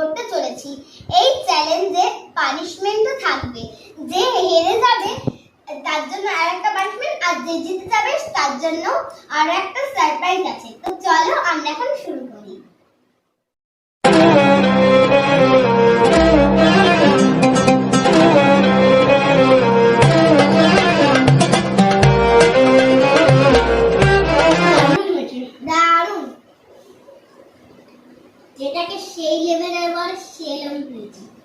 করতে চলেছি। এই চ্যালেঞ্জে পানিশমেন্টও থাকবে। যে হেরে যাবে, তার জন্য আর একটা পানিশমেন্ট আর যে জিতে যাবে, তার জন্য আর একটা সারপ্রাইজ আছে। তো চলো আমরা এখন সেই লেভেলের বল সেই লেভেল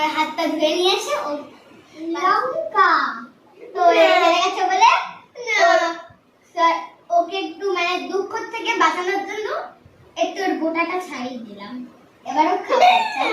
আমার হাতটা ধুয়ে নিয়েছে ও লঙ্কা। তো হেরে গেছে বলে ওকে একটু মানে দুঃখ থেকে বাঁচানোর জন্য একটু ওর গোটাটা ছাড়িয়ে দিলাম। এবারও খাওয়াচ্ছে